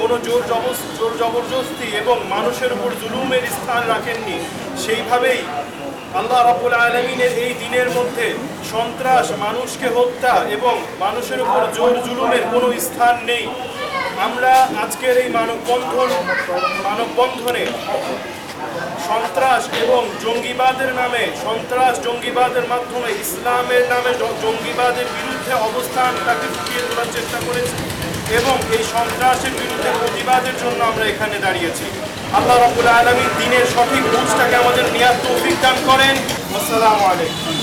কোনো জোর জোর জবরদস্তি এবং মানুষের উপর জুলুমের স্থান রাখেননি। সেইভাবেই আল্লাহ রাবুল আলমিনের এই দিনের মধ্যে সন্ত্রাস, মানুষকে হত্যা এবং মানুষের উপর জোর জুলুমের কোনো স্থান নেই। আমরা আজকের এই মানববন্ধন, মানববন্ধনে সন্ত্রাস এবং জঙ্গিবাদের নামে, সন্ত্রাস জঙ্গিবাদের মাধ্যমে, ইসলামের নামে জঙ্গিবাদের বিরুদ্ধে অবস্থানটাকে ফুটিয়ে তোলার চেষ্টা করেছি। এবং এই সন্ত্রাসের বিরুদ্ধে প্রতিবাদের জন্য আমরা এখানে দাঁড়িয়েছি। আল্লাহ রবুল আলমী দিনের সঠিক বুঝটাকে আমাদের নিয়াত তৌফিক দান করেন। আসসালামু আলাইকুম।